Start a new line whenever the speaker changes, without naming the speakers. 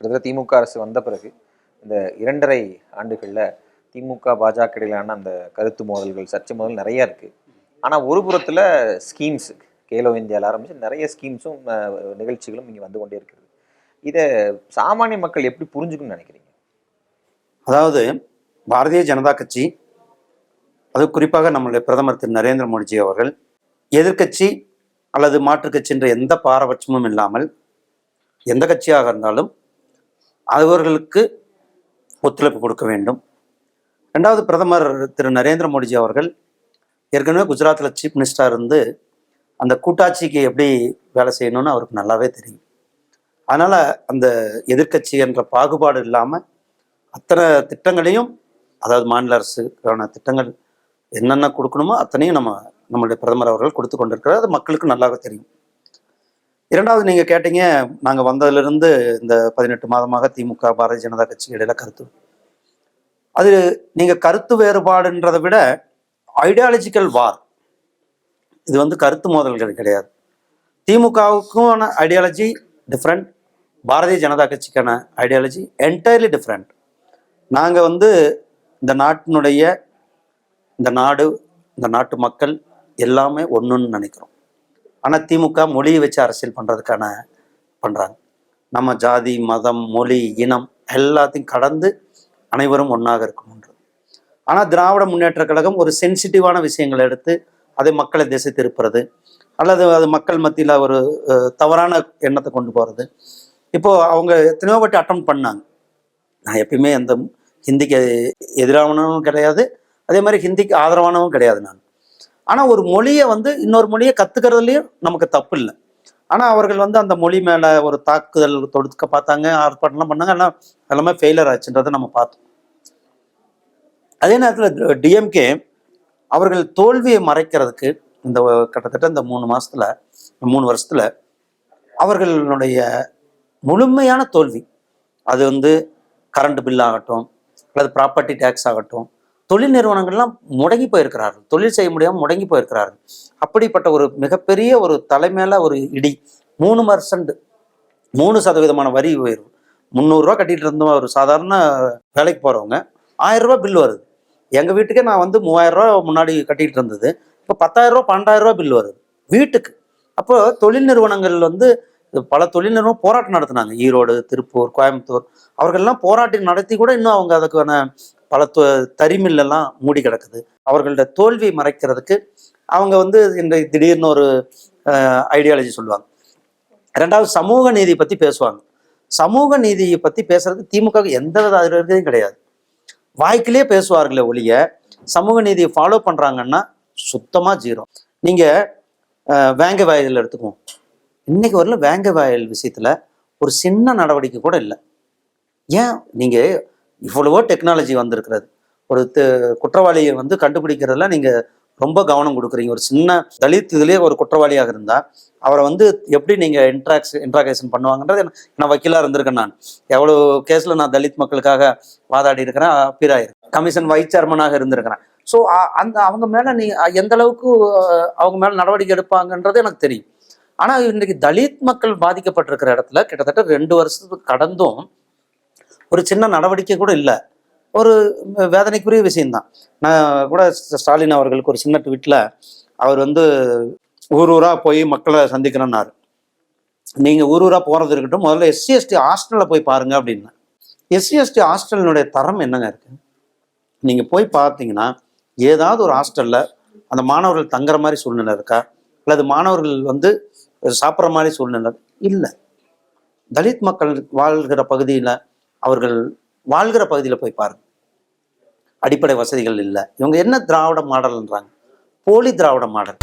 கிட்டத்தட்ட திமுக அரசு வந்த பிறகு இந்த இரண்டரை ஆண்டுகளில் திமுக பாஜக இடையிலான அந்த கருத்து மோதல்கள் சர்ச்சை மோதல் நிறைய இருக்குது ஆனால் ஒரு புறத்தில் ஸ்கீம்ஸ் கேலோ இந்தியாவில் ஆரம்பித்து நிறைய ஸ்கீம்ஸும் நிகழ்ச்சிகளும் இங்கே வந்து கொண்டே இருக்கிறது இதை சாமானிய மக்கள் எப்படி புரிஞ்சுக்கணும்னு நினைக்கிறீங்க?
அதாவது பாரதிய ஜனதா கட்சி அது குறிப்பாக நம்மளுடைய பிரதமர் திரு. நரேந்திர மோடிஜி அவர்கள் எதிர்க்கட்சி அல்லது மாற்றுக் கட்சி என்ற எந்த பாரபட்சமும் இல்லாமல் எந்த கட்சியாக இருந்தாலும் அவர்களுக்கு ஒத்துழைப்பு கொடுக்க வேண்டும். ரெண்டாவது பிரதமர் திரு நரேந்திர மோடிஜி அவர்கள் ஏற்கனவே குஜராத்தில் சீஃப் மினிஸ்டராக இருந்து அந்த கூட்டாட்சிக்கு எப்படி வேலை செய்யணும்னு அவருக்கு நல்லாவே தெரியும். அதனால் அந்த எதிர்க்கட்சி என்ற பாகுபாடு இல்லாமல் அத்தனை திட்டங்களையும் அதாவது மாநில அரசுக்கான திட்டங்கள் என்னென்ன கொடுக்கணுமோ அத்தனையும் நம்ம நம்மளுடைய பிரதமர் அவர்கள் கொடுத்து கொண்டிருக்கிறார். அது மக்களுக்கு நல்லாவே தெரியும். இரண்டாவது நீங்கள் கேட்டீங்க நாங்கள் வந்ததிலிருந்து இந்த பதினெட்டு மாதமாக திமுக பாரதிய ஜனதா கட்சி இடையில கருத்து. அது நீங்கள் கருத்து வேறுபாடுன்றதை விட ஐடியாலஜிக்கல் வார் இது வந்து கருத்து மோதல்கள் கிடையாது. திமுகவுக்கான ஐடியாலஜி டிஃப்ரெண்ட் பாரதிய ஜனதா கட்சிக்கான ஐடியாலஜி என்டையர்லி டிஃப்ரெண்ட் நாங்கள் வந்து இந்த நாட்டினுடைய இந்த நாடு இந்த நாட்டு மக்கள் எல்லாமே ஒன்றுன்னு நினைக்கிறோம். ஆனால் திமுக மொழியை வச்சு அரசியல் பண்ணுறதுக்கான பண்ணுறாங்க நம்ம ஜாதி மதம் மொழி இனம் எல்லாத்தையும் கடந்து அனைவரும் ஒன்றாக இருக்கணுன்றது ஆனால் திராவிட முன்னேற்ற கழகம் ஒரு சென்சிட்டிவான விஷயங்களை எடுத்து அதை மக்களை திசை திருப்புறது அல்லது அது மக்கள் மத்தியில் ஒரு தவறான எண்ணத்தை கொண்டு போகிறது இப்போது அவங்க எத்தனையோ வாட்டி அட்டம் பண்ணாங்க. நான் எப்பயுமே அந்த ஹிந்திக்கு எதிரானவனும் கிடையாது. அதே மாதிரி ஹிந்திக்கு ஆதரவானவும் கிடையாது நான். ஆனால் ஒரு மொழியை வந்து இன்னொரு மொழியை கற்றுக்கிறதுலையும் நமக்கு தப்பு இல்லை. ஆனால் அவர்கள் வந்து அந்த மொழி மேலே ஒரு தாக்குதல் தொடுக்க பார்த்தாங்க ஆர்ப்பாட்டம்லாம் பண்ணாங்க ஆனால் எல்லாமே ஃபெயிலர் ஆச்சுன்றதை நம்ம பார்த்தோம். அதே நேரத்தில் டிஎம்கே அவர்கள் தோல்வியை மறைக்கிறதுக்கு இந்த கிட்டத்தட்ட இந்த மூணு மாசத்துல மூணு வருஷத்துல அவர்களுடைய முழுமையான தோல்வி அது வந்து கரண்ட் பில் ஆகட்டும் அல்லது ப்ராப்பர்ட்டி டேக்ஸ் ஆகட்டும் தொழில் நிறுவனங்கள்லாம் முடங்கி போயிருக்கிறார்கள். தொழில் செய்ய முடியாமல் முடங்கி போயிருக்கிறார்கள். அப்படிப்பட்ட ஒரு மிகப்பெரிய ஒரு தலைமையில ஒரு இடி மூணு பர்சன்ட் மூணு சதவீதமான வரி உயர்வு. முந்நூறுரூவா கட்டிட்டு இருந்தோம். ஒரு சாதாரண வேலைக்கு போகிறவங்க ஆயிரரூபா பில் வருது. எங்கள் வீட்டுக்கே நான் வந்து மூவாயிரரூவா முன்னாடி கட்டிட்டு இருந்தது. இப்போ பத்தாயிரரூவா ரூபா பன்னெண்டாயிரம் ரூபா பில் வருது. வீட்டுக்கு. அப்போ தொழில் நிறுவனங்கள் வந்து பல தொழில் நிறுவனம் போராட்டம் நடத்தினாங்க. ஈரோடு திருப்பூர் கோயம்புத்தூர். அவர்கள்லாம் போராட்டம் நடத்தி கூட இன்னும் அவங்க அதுக்கான பல தொ மூடி கிடக்குது. அவர்களோட தோல்வியை மறைக்கிறதுக்கு அவங்க வந்து இந்த திடீர்னு ஒரு ஐடியாலஜி சொல்லுவாங்க. ரெண்டாவது சமூக நீதி பற்றி பேசுவாங்க. சமூக நீதியை பற்றி பேசுறதுக்கு திமுக எந்த வித அதிர்வதையும் கிடையாது. வாய்க்கிலே பேசுவார்களே ஒழிய சமூக நீதியை ஃபாலோ பண்ணுறாங்கன்னா சுத்தமாக ஜீரோ. நீங்கள் வேங்க வாயில் எடுத்துக்குவோம். இன்னைக்கு வரல வேங்க வாயில் விஷயத்தில் ஒரு சின்ன நடவடிக்கை கூட இல்லை. ஏன்? நீங்கள் இவ்வளவோ டெக்னாலஜி வந்திருக்கிறது. ஒரு குற்றவாளியை வந்து கண்டுபிடிக்கிறதுல நீங்கள் ரொம்ப கவனம் கொடுக்குறீங்க. ஒரு சின்ன தலித் இதுலேயே ஒரு குற்றவாளியாக இருந்தால் அவரை வந்து எப்படி நீங்கள் இன்ட்ராக்ஸ் இன்ட்ராகேஷன் பண்ணுவாங்கன்றது நான் வக்கீலாக இருந்திருக்கேன் நான். எவ்வளோ கேஸில் நான் தலித் மக்களுக்காக வாதாடி இருக்கிறேன் அப்பீர் ஆயிருக்கேன் கமிஷன் வைஸ் சேர்மனாக இருந்திருக்கிறேன். ஸோ அந்த அவங்க மேலே நீ எந்த அளவுக்கு அவங்க மேலே நடவடிக்கை எடுப்பாங்கன்றது எனக்கு தெரியும். ஆனால் இன்னைக்கு தலித் மக்கள் பாதிக்கப்பட்டிருக்கிற இடத்துல கிட்டத்தட்ட ரெண்டு வருஷத்துக்கு கடந்தும் ஒரு சின்ன நடவடிக்கை கூட இல்லை. ஒரு வேதனைக்குரிய விஷயம்தான். நான் கூட ஸ்டாலின் அவர்களுக்கு ஒரு சின்ன ட்வீட்டில் அவர் வந்து ஊர் ஊராக போய் மக்களை சந்திக்கிறேன்னாரு நீங்கள் ஊர் ஊராக போகிறது இருக்கட்டும் முதல்ல எஸ்சி எஸ்டி ஹாஸ்டலில் போய் பாருங்க அப்படின்னா. எஸ்சி எஸ்டி ஹாஸ்டலினுடைய தரம் என்னங்க இருக்குது நீங்கள் போய் பார்த்தீங்கன்னா ஏதாவது ஒரு ஹாஸ்டலில் அந்த மாணவர்கள் தங்குற மாதிரி சூழ்நிலை இருக்கா? அல்லது மாணவர்கள் வந்து சாப்பிட்ற மாதிரி சூழ்நிலை இல்லை. தலித் மக்கள் வாழ்கிற பகுதியில் அவர்கள் வாழ்கிற பகுதியில் போய் பாருங்க. அடிப்படை வசதிகள் இல்லை. இவங்க என்ன திராவிட மாடல்ன்றாங்க? போலி திராவிட மாடல்.